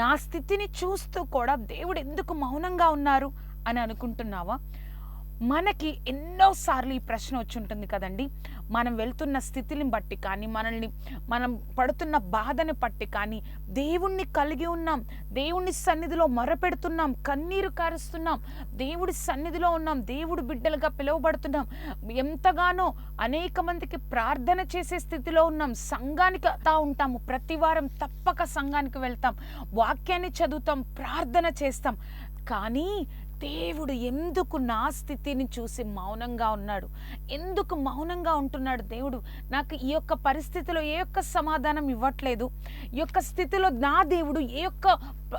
నా స్థితిని చూస్తూ కూడా దేవుడు ఎందుకు మౌనంగా ఉన్నారు అని అనుకుంటున్నావా? మనకి ఎన్నోసార్లు ఈ ప్రశ్న వచ్చి ఉంటుంది కదండి. మనం వెళ్తున్న స్థితిని బట్టి కానీ మనల్ని మనం పడుతున్న బాధని బట్టి కానీ దేవుణ్ణి కలిగి ఉన్నాం దేవుని సన్నిధిలో మొరపెడుతున్నాం కన్నీరు కారుస్తున్నాం దేవుడి సన్నిధిలో ఉన్నాం దేవుడు బిడ్డలుగా పిలువబడుతున్నాం ఎంతగానో అనేక మందికి ప్రార్థన చేసే స్థితిలో ఉన్నాం సంఘానికి తా ఉంటాము ప్రతి వారం తప్పక సంఘానికి వెళ్తాం వాక్యాన్ని చదువుతాం ప్రార్థన చేస్తాం. కానీ దేవుడు ఎందుకు నా స్థితిని చూసి మౌనంగా ఉన్నాడు? ఎందుకు మౌనంగా ఉంటున్నాడు దేవుడు? నాకు ఈ యొక్క పరిస్థితిలో ఏ యొక్క సమాధానం ఇవ్వట్లేదు? ఈ యొక్క స్థితిలో నా దేవుడు ఏ యొక్క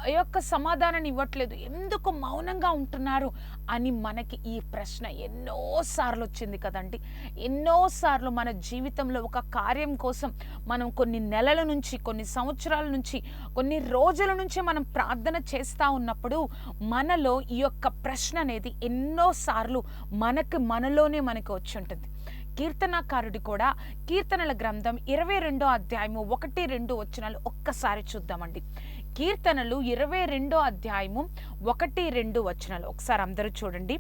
ఏ యొక్క సమాధానాన్ని ఇవ్వట్లేదు? ఎందుకు మౌనంగా ఉంటున్నారు? అని మనకి ఈ ప్రశ్న ఎన్నోసార్లు వచ్చింది కదండి. ఎన్నోసార్లు మన జీవితంలో ఒక కార్యం కోసం మనం కొన్ని నెలల నుంచి కొన్ని సంవత్సరాల నుంచి కొన్ని రోజుల నుంచి మనం ప్రార్థన చేస్తూ ఉన్నప్పుడు మనలో ఈ యొక్క ప్రశ్న అనేది ఎన్నోసార్లు మనకి మనలోనే మనకి వచ్చి ఉంటుంది. కీర్తనాకారుడి కూడా కీర్తనల గ్రంథం ఇరవై రెండో అధ్యాయము ఒకటి రెండు వచనాలు ఒక్కసారి చూద్దామండి. కీర్తనలు ఇరవై రెండో అధ్యాయము ఒకటి రెండు వచనాలు. ఒకసారి అందరూ చూడండి.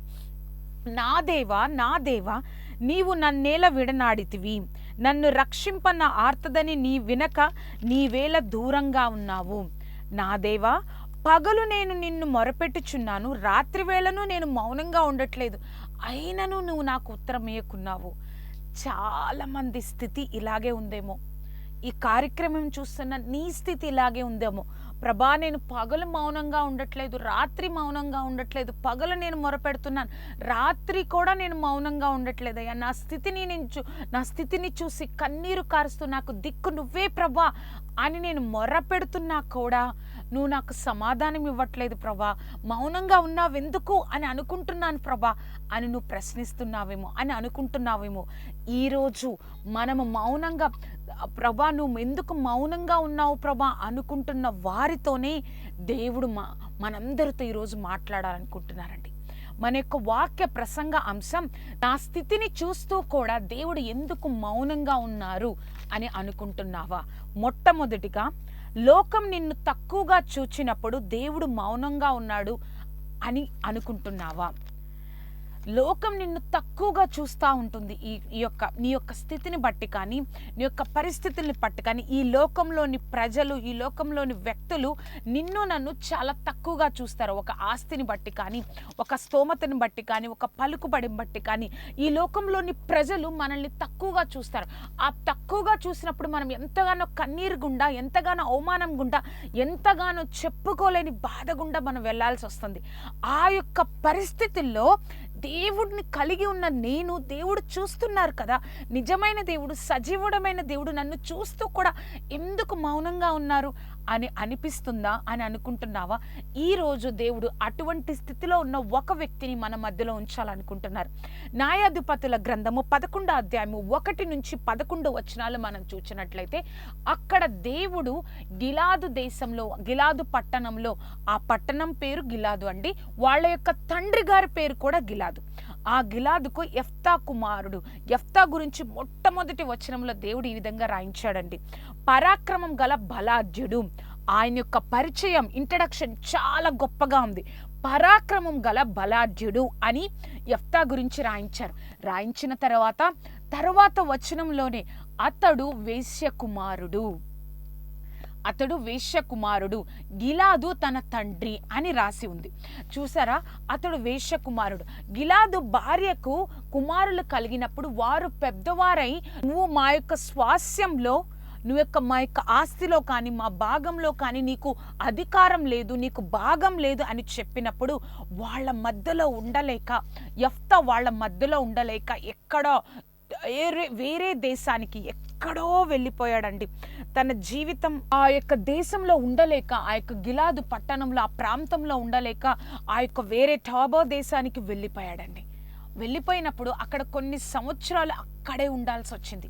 నా దేవా నా దేవా నీవు నన్నేల విడనాడితివి. నన్ను రక్షింపన్న ఆర్తదని నీ వినక నీవేళ దూరంగా ఉన్నావు. నా దేవా పగలు నేను నిన్ను మొరపెట్టుచున్నాను రాత్రి వేళను నేను మౌనంగా ఉండట్లేదు. అయినను నువ్వు నాకు ఉత్తరం ఇయ్యకున్నావు. చాలామంది స్థితి ఇలాగే ఉందేమో. ఈ కార్యక్రమం చూస్తున్న నీ స్థితి ఇలాగే ఉందేమో. ప్రభా నేను పగలు మౌనంగా ఉండట్లేదు రాత్రి మౌనంగా ఉండట్లేదు పగలు నేను మొరపెడుతున్నాను రాత్రి కూడా నేను మౌనంగా ఉండట్లేదు. అయ్యా నా స్థితిని నేను చూ నా స్థితిని చూసి కన్నీరు కారుస్తూ నాకు దిక్కు నువ్వే ప్రభా అని నేను మొరపెడుతున్నా కూడా నువ్వు నాకు సమాధానం ఇవ్వట్లేదు ప్రభా. మౌనంగా ఉన్నావు ఎందుకు అని అనుకుంటున్నాను ప్రభా. అని నువ్వు ప్రశ్నిస్తున్నావేమో అని అనుకుంటున్నావేమో. ఈరోజు మనము మౌనంగా ప్రభా నువ్వు ఎందుకు మౌనంగా ఉన్నావు ప్రభా అనుకుంటున్న వారితోనే దేవుడు మా మనందరితో ఈరోజు మాట్లాడాలనుకుంటున్నారండి. మన యొక్క వాక్య ప్రసంగ అంశం నా స్థితిని చూస్తూ కూడా దేవుడు ఎందుకు మౌనంగా ఉన్నారు అని అనుకుంటున్నావా? మొట్టమొదటిగా లోకం నిన్ను తక్కువగా చూచినప్పుడు దేవుడు మౌనంగా ఉన్నాడు అని అనుకుంటున్నావా? లోకం నిన్ను తక్కువగా చూస్తూ ఉంటుంది. ఈ ఈ యొక్క నీ యొక్క స్థితిని బట్టి కానీ నీ యొక్క పరిస్థితుల్ని బట్టి కానీ ఈ లోకంలోని ప్రజలు ఈ లోకంలోని వ్యక్తులు నిన్ను నన్ను చాలా తక్కువగా చూస్తారు. ఒక ఆస్తిని బట్టి కానీ ఒక స్తోమతని బట్టి కానీ ఒక పలుకుబడిని బట్టి కానీ ఈ లోకంలోని ప్రజలు మనల్ని తక్కువగా చూస్తారు. ఆ తక్కువగా చూసినప్పుడు మనం ఎంతగానో కన్నీరు గుండా ఎంతగానో అవమానం గుండా ఎంతగానో చెప్పుకోలేని బాధ గుండా మనం వెళ్ళాల్సి వస్తుంది. ఆ యొక్క పరిస్థితుల్లో దేవుడిని కలిగి ఉన్న నేను దేవుడు చూస్తున్నారు కదా. నిజమైన దేవుడు సజీవుడమైన దేవుడు నన్ను చూస్తూ కూడా ఎందుకు మౌనంగా ఉన్నారు? అని అనిపిస్తుందా అని అనుకుంటున్నావా? ఈరోజు దేవుడు అటువంటి స్థితిలో ఉన్న ఒక వ్యక్తిని మన మధ్యలో ఉంచాలనుకుంటున్నారు. న్యాయాధిపతుల గ్రంథము పదకొండో అధ్యాయము ఒకటి నుంచి పదకొండు వచనాలు మనం చూసినట్లయితే అక్కడ దేవుడు గిలాదు దేశంలో గిలాదు పట్టణంలో ఆ పట్టణం పేరు గిలాదు అండి. వాళ్ళ యొక్క తండ్రి గారి పేరు కూడా గిలాదు. ఆ గిలాదుకు ఎఫ్తా కుమారుడు. ఎఫ్తా గురించి మొట్టమొదటి వచనంలో దేవుడు ఈ విధంగా రాయించాడండి. పరాక్రమం గల బలాఢ్యుడు. ఆయన యొక్క పరిచయం ఇంట్రడక్షన్ చాలా గొప్పగా ఉంది. పరాక్రమం గల బలాఢ్యుడు అని ఎఫ్తా గురించి రాయించారు. రాయించిన తర్వాత తర్వాత వచనంలోనే అతడు వేశ్య కుమారుడు అతడు వేశ్య కుమారుడు గిలాదు తన తండ్రి అని రాసి ఉంది. చూసారా? అతడు వేశ్య కుమారుడు గిలాదు భార్యకు కుమారులు కలిగినప్పుడు వారు పెద్దవారై నువ్వు మా యొక్క స్వాస్యంలో నువ్వు యొక్క మా యొక్క ఆస్తిలో కానీ మా భాగంలో కానీ నీకు అధికారం లేదు నీకు భాగం లేదు అని చెప్పినప్పుడు వాళ్ళ మధ్యలో ఉండలేక ఎఫ్త వాళ్ళ మధ్యలో ఉండలేక ఎక్కడో వేరే వేరే దేశానికి ఎక్కడో వెళ్ళిపోయాడండి. తన జీవితం ఆ యొక్క దేశంలో ఉండలేక ఆ యొక్క గిలాదు పట్టణంలో ఆ ప్రాంతంలో ఉండలేక ఆ యొక్క వేరే టాబో దేశానికి వెళ్ళిపోయాడండి. వెళ్ళిపోయినప్పుడు అక్కడ కొన్ని సంవత్సరాలు అక్కడే ఉండాల్సి వచ్చింది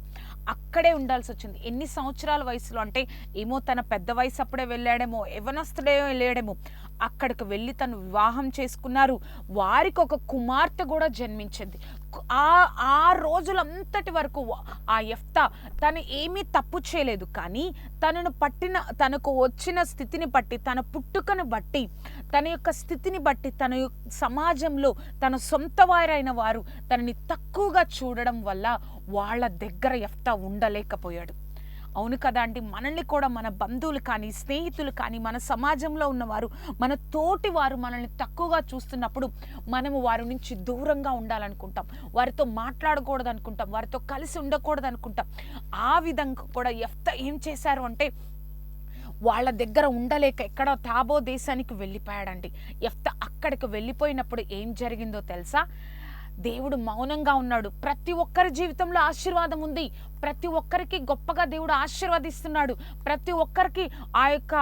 అక్కడే ఉండాల్సి వచ్చింది ఎన్ని సంవత్సరాల వయసులో అంటే ఏమో తన పెద్ద వయసు అప్పుడే వెళ్ళాడేమో ఎవనస్తుడే వెళ్ళాడేమో అక్కడికి వెళ్ళి తను వివాహం చేసుకున్నారు. వారికి ఒక కుమార్తె కూడా జన్మించింది. ఆ ఆ రోజులంతటి వరకు ఆ ఎఫ్తా తను ఏమీ తప్పు చేయలేదు. కానీ తనను పట్టిన తనకు వచ్చిన స్థితిని బట్టి తన పుట్టుకను బట్టి తన యొక్క స్థితిని బట్టి తన సమాజంలో తన సొంత వారైన వారు తనని తక్కువగా చూడడం వల్ల వాళ్ళ దగ్గర ఎఫ్తా ఉండలేకపోయాడు. అవును కదా అండి. మనల్ని కూడా మన బంధువులు కానీ స్నేహితులు కానీ మన సమాజంలో ఉన్నవారు మన తోటి వారు మనల్ని తక్కువగా చూస్తున్నప్పుడు మనము వారి నుంచి దూరంగా ఉండాలనుకుంటాం. వారితో మాట్లాడకూడదు అనుకుంటాం వారితో కలిసి ఉండకూడదు అనుకుంటాం ఆ విధంగా కూడా ఎఫ్త ఏం చేశారు అంటే వాళ్ళ దగ్గర ఉండలేక ఎక్కడ తాబో దేశానికి వెళ్ళిపోయాడండి. ఎఫ్త అక్కడికి వెళ్ళిపోయినప్పుడు ఏం జరిగిందో తెలుసా? దేవుడు మౌనంగా ఉన్నాడు. ప్రతి ఒక్కరి జీవితంలో ఆశీర్వాదం ఉంది. ప్రతి ఒక్కరికి గొప్పగా దేవుడు ఆశీర్వదిస్తున్నాడు. ప్రతి ఒక్కరికి ఆ యొక్క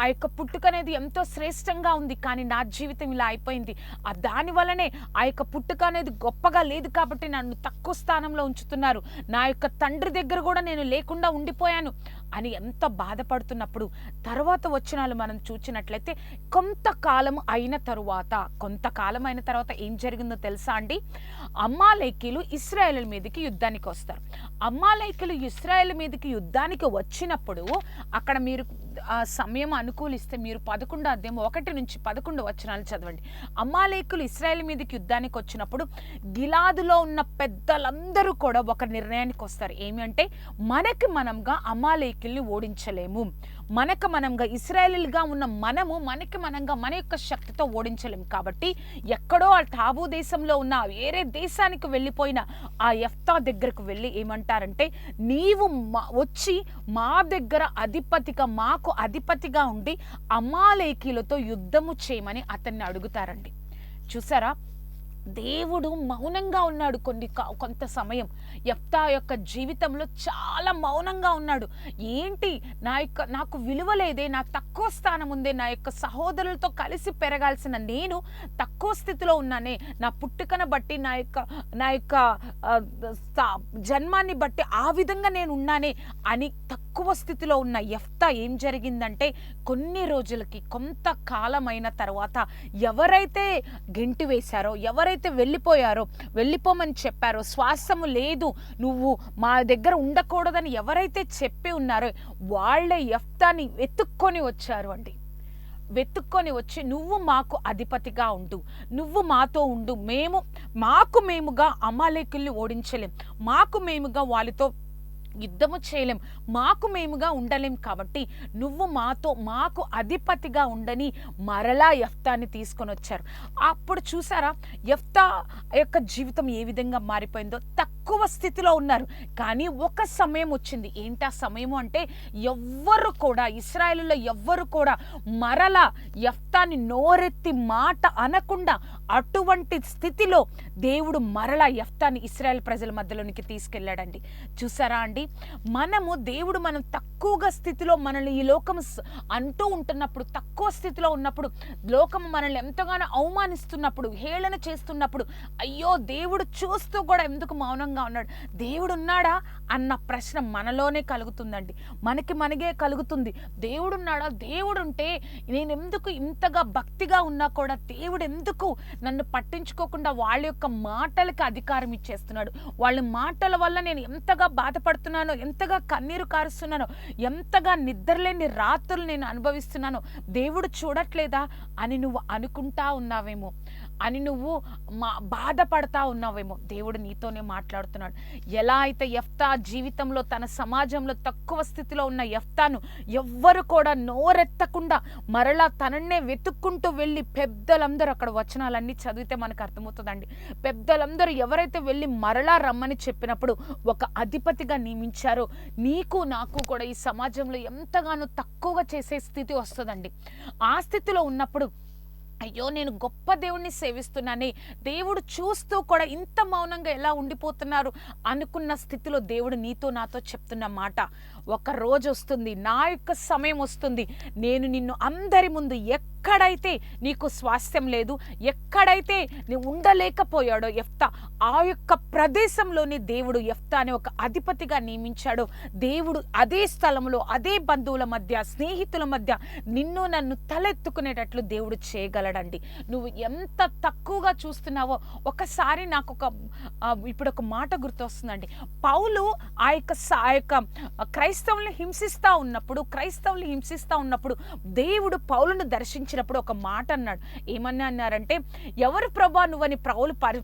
ఆ యొక్క పుట్టుక అనేది ఎంతో శ్రేష్టంగా ఉంది. కానీ నా జీవితం ఇలా అయిపోయింది. ఆ దాని ఆ యొక్క పుట్టుక అనేది గొప్పగా లేదు కాబట్టి నన్ను తక్కువ స్థానంలో ఉంచుతున్నారు. నా యొక్క తండ్రి దగ్గర కూడా నేను లేకుండా ఉండిపోయాను అని ఎంత బాధపడుతున్నప్పుడు తర్వాత వచ్చినాలు మనం చూచినట్లయితే కొంతకాలం అయిన తరువాత కొంతకాలం అయిన తర్వాత ఏం జరిగిందో తెలుసా అండి? అమ్మాలేకీలు ఇస్రాయేల్ మీదకి యుద్ధానికి వస్తారు. అమ్మాలేకీలు ఇస్రాయేల్ మీదకి యుద్ధానికి వచ్చినప్పుడు అక్కడ మీరు ఆ సమయం అనుకూలిస్తే మీరు పదకొండు అధ్యాయం ఒకటి నుంచి పదకొండు వచనాలు చదవండి. అమ్మాలేకులు ఇస్రాయేల్ మీదకి యుద్ధానికి వచ్చినప్పుడు గిలాదులో ఉన్న పెద్దలందరూ కూడా ఒక నిర్ణయానికి వస్తారు. ఏమి అంటే మనకి మనంగా అమ్మాలేకుల్ని ఓడించలేము. మనకు మనంగా ఇస్రాయలీలుగా ఉన్న మనము మనకి మనంగా మన యొక్క శక్తితో ఓడించలేము కాబట్టి ఎక్కడో ఆ టాబు దేశంలో ఉన్న వేరే దేశానికి వెళ్ళిపోయిన ఆ ఎఫ్తా దగ్గరకు వెళ్ళి ఏమంటారంటే నీవు మా- వచ్చి మా దగ్గర అధిపతిగా మాకు అధిపతిగా ఉండి అమాలేకీలతో యుద్ధము చేయమని అతన్ని అడుగుతారండి. చూసారా? దేవుడు మౌనంగా ఉన్నాడు కొన్ని కా- కొంత సమయం. యప్తా యొక్క జీవితంలో చాలా మౌనంగా ఉన్నాడు. ఏంటి? నా యొక్క నాకు విలువ లేదే నా తక్కువ స్థానం ఉందే నా యొక్క సహోదరులతో కలిసి పెరగాల్సిన నేను తక్కువ స్థితిలో ఉన్నానే. నా పుట్టుకను బట్టి నా యొక్క నా యొక్క జన్మాన్ని బట్టి ఆ విధంగా నేను ఉన్నానే అని తక్కువ తక్కువ స్థితిలో ఉన్న ఎఫ్త ఏం జరిగిందంటే కొన్ని రోజులకి కొంతకాలమైన తర్వాత ఎవరైతే గెంటి వేశారో ఎవరైతే వెళ్ళిపోయారో వెళ్ళిపోమని చెప్పారో శ్వాసము లేదు నువ్వు మా దగ్గర ఉండకూడదని ఎవరైతే చెప్పి ఉన్నారో వాళ్ళే ఎఫ్తాని వెతుక్కొని వచ్చారు అండి. వెతుక్కొని వచ్చి నువ్వు మాకు అధిపతిగా ఉండు నువ్వు మాతో ఉండు మేము మాకు మేముగా అమాలేకుల్ని ఓడించలేం మాకు మేముగా వాళ్ళతో యుద్ధము చేయలేం. మాకు మేముగా ఉండలేం కాబట్టి నువ్వు మాతో మాకు అధిపతిగా ఉండని మరలా యఫ్తాని తీసుకొని వచ్చారు. అప్పుడు చూసారా? యఫ్తా యొక్క జీవితం ఏ విధంగా మారిపోయిందో? తక్కువ స్థితిలో ఉన్నారు. కానీ ఒక సమయం వచ్చింది. ఏంటి ఆ సమయము అంటే ఎవ్వరు కూడా ఇస్రాయలులో ఎవ్వరు కూడా మరలా యఫ్తాని నోరెత్తి మాట అనకుండా అటువంటి స్థితిలో దేవుడు మరలా యఫ్తాని ఇస్రాయల్ ప్రజల మధ్యలోనికి తీసుకెళ్ళాడండి. చూసారా అండి? మనము దేవుడు మనం తక్కువగా స్థితిలో మనల్ని ఈ లోకం అంటూ ఉంటున్నప్పుడు తక్కువ స్థితిలో ఉన్నప్పుడు లోకం మనల్ని ఎంతగానో అవమానిస్తున్నప్పుడు హేళన చేస్తున్నప్పుడు అయ్యో దేవుడు చూస్తూ కూడా ఎందుకు మౌనంగా ఉన్నాడు? దేవుడు ఉన్నాడా? అన్న ప్రశ్న మనలోనే కలుగుతుందండి. మనకి మనగే కలుగుతుంది. దేవుడు ఉన్నాడా? దేవుడు ఉంటే నేను ఎందుకు ఇంతగా భక్తిగా ఉన్నా కూడా దేవుడు ఎందుకు నన్ను పట్టించుకోకుండా వాళ్ళ యొక్క మాటలకి అధికారం ఇచ్చేస్తున్నాడు? వాళ్ళ మాటల వల్ల నేను ఎంతగా బాధపడుతున్నాను ఎంతగా కన్నీరు కారుస్తున్నానో ఎంతగా నిద్రలేని రాత్రులు నేను అనుభవిస్తున్నానో దేవుడు చూడట్లేదా అని నువ్వు అనుకుంటా ఉన్నావేమో. అని నువ్వు మా బాధపడతా ఉన్నావేమో. దేవుడు నీతోనే మాట్లాడుతున్నాడు. ఎలా అయితే ఎఫ్తా జీవితంలో తన సమాజంలో తక్కువ స్థితిలో ఉన్న ఎఫ్తాను ఎవ్వరు కూడా నోరెత్తకుండా మరలా తనన్నే వెతుక్కుంటూ వెళ్ళి పెద్దలందరూ అక్కడ వచనాలన్నీ చదివితే మనకు అర్థమవుతుందండి. పెద్దలందరూ ఎవరైతే వెళ్ళి మరలా రమ్మని చెప్పినప్పుడు ఒక అధిపతిగా నియమించారో నీకు నాకు కూడా ఈ సమాజంలో ఎంతగానో తక్కువగా చేసే స్థితి వస్తుందండి. ఆ స్థితిలో ఉన్నప్పుడు అయ్యో నేను గొప్ప దేవుణ్ణి సేవిస్తున్నాను. దేవుడు చూస్తూ కూడా ఇంత మౌనంగా ఎలా ఉండిపోతున్నారు అనుకున్న స్థితిలో దేవుడు నీతో నాతో చెప్తున్న మాట. ఒక రోజు వస్తుంది నా యొక్క సమయం వస్తుంది. నేను నిన్ను అందరి ముందు ఎక్కడైతే నీకు స్వాస్థ్యం లేదు ఎక్కడైతే నువ్వు ఉండలేకపోయాడో ఎఫ్తా ఆ యొక్క ప్రదేశంలోని దేవుడు ఎఫ్తా అనే ఒక అధిపతిగా నియమించాడు. దేవుడు అదే స్థలంలో అదే బంధువుల మధ్య స్నేహితుల మధ్య నిన్ను నన్ను తలెత్తుకునేటట్లు దేవుడు చేయగలడండి. నువ్వు ఎంత తక్కువగా చూస్తున్నావో ఒకసారి నాకు ఒక ఇప్పుడు ఒక మాట గుర్తొస్తుందండి. పౌలు ఆ యొక్క ఆ యొక్క క్రైస్తవుల్ని హింసిస్తా ఉన్నప్పుడు క్రైస్తవుల్ని హింసిస్తూ ఉన్నప్పుడు దేవుడు పౌలను దర్శించినప్పుడు ఒక మాట అన్నాడు. ఏమన్నా అన్నారంటే ఎవరు ప్రభా నువ్వని పౌలు పరి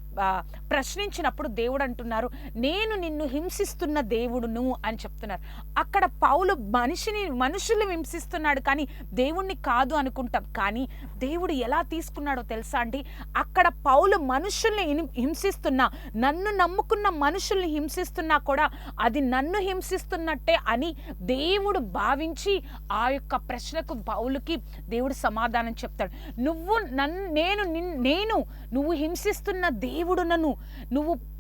ప్రశ్నించినప్పుడు దేవుడు అంటున్నారు నేను నిన్ను హింసిస్తున్న దేవుడు నువ్వు అని చెప్తున్నారు. అక్కడ పౌలు మనిషిని మనుషుల్ని హింసిస్తున్నాడు కానీ దేవుణ్ణి కాదు అనుకుంటాం. కానీ దేవుడు ఎలా తీసుకున్నాడో తెలుసా అండి? అక్కడ పౌలు మనుషుల్ని హింసిస్తున్నా నన్ను నమ్ముకున్న మనుషుల్ని హింసిస్తున్నా కూడా అది నన్ను హింసిస్తున్నట్టే అని దేవుడు భావించి ఆ యొక్క ప్రశ్నకు పౌలుకి దేవుడు సమాధానం చెప్తాడు. నువ్వు నన్ను నేను నిన్- నేను నువ్వు హింసిస్తున్న దేవుడు నన్ను నువ్వు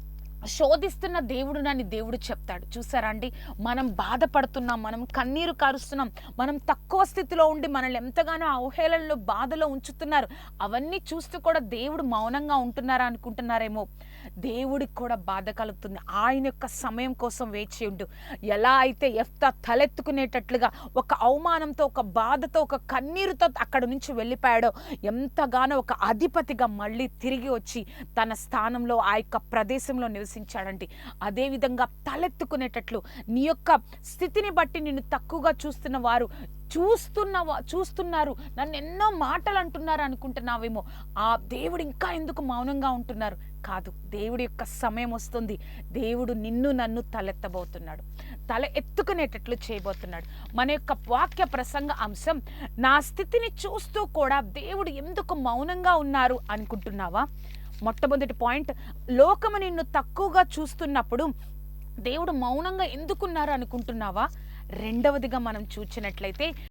శోధిస్తున్న దేవుడు నని దేవుడు చెప్తాడు. చూసారా అండి? మనం బాధపడుతున్నాం మనం కన్నీరు కారుస్తున్నాం మనం తక్కువ స్థితిలో ఉండి మనల్ని ఎంతగానో అవహేళనలో బాధలో ఉంచుతున్నారు. అవన్నీ చూస్తూ కూడా దేవుడు మౌనంగా ఉంటున్నారా అనుకుంటున్నారేమో? దేవుడికి కూడా బాధ కలుగుతుంది. ఆయన యొక్క సమయం కోసం వేచి ఉండు. ఎలా అయితే ఎఫ్త తలెత్తుకునేటట్లుగా ఒక అవమానంతో ఒక బాధతో ఒక కన్నీరుతో అక్కడ నుంచి వెళ్ళిపోయాడో ఎంతగానో ఒక అధిపతిగా మళ్ళీ తిరిగి వచ్చి తన స్థానంలో ఆ యొక్క ప్రదేశంలో నివసించాడండి అదేవిధంగా తలెత్తుకునేటట్లు నీ యొక్క స్థితిని బట్టి నిన్ను తక్కువగా చూస్తున్న వారు చూస్తున్న చూస్తున్నారు. నన్ను ఎన్నో మాటలు అంటున్నారు అనుకుంటున్నావేమో. ఆ దేవుడు ఇంకా ఎందుకు మౌనంగా ఉంటున్నారు? కాదు దేవుడి యొక్క సమయం వస్తుంది. దేవుడు నిన్ను నన్ను తలెత్తబోతున్నాడు. తల ఎత్తుకునేటట్లు చేయబోతున్నాడు. మన యొక్క వాక్య ప్రసంగ అంశం నా స్థితిని చూస్తూ కూడా దేవుడు ఎందుకు మౌనంగా ఉన్నారు అనుకుంటున్నావా? మొట్టమొదటి పాయింట్ లోకము నిన్ను తక్కువగా చూస్తున్నప్పుడు దేవుడు మౌనంగా ఎందుకున్నారు అనుకుంటున్నావా? రెండవదిగా మనం చూచినట్లయితే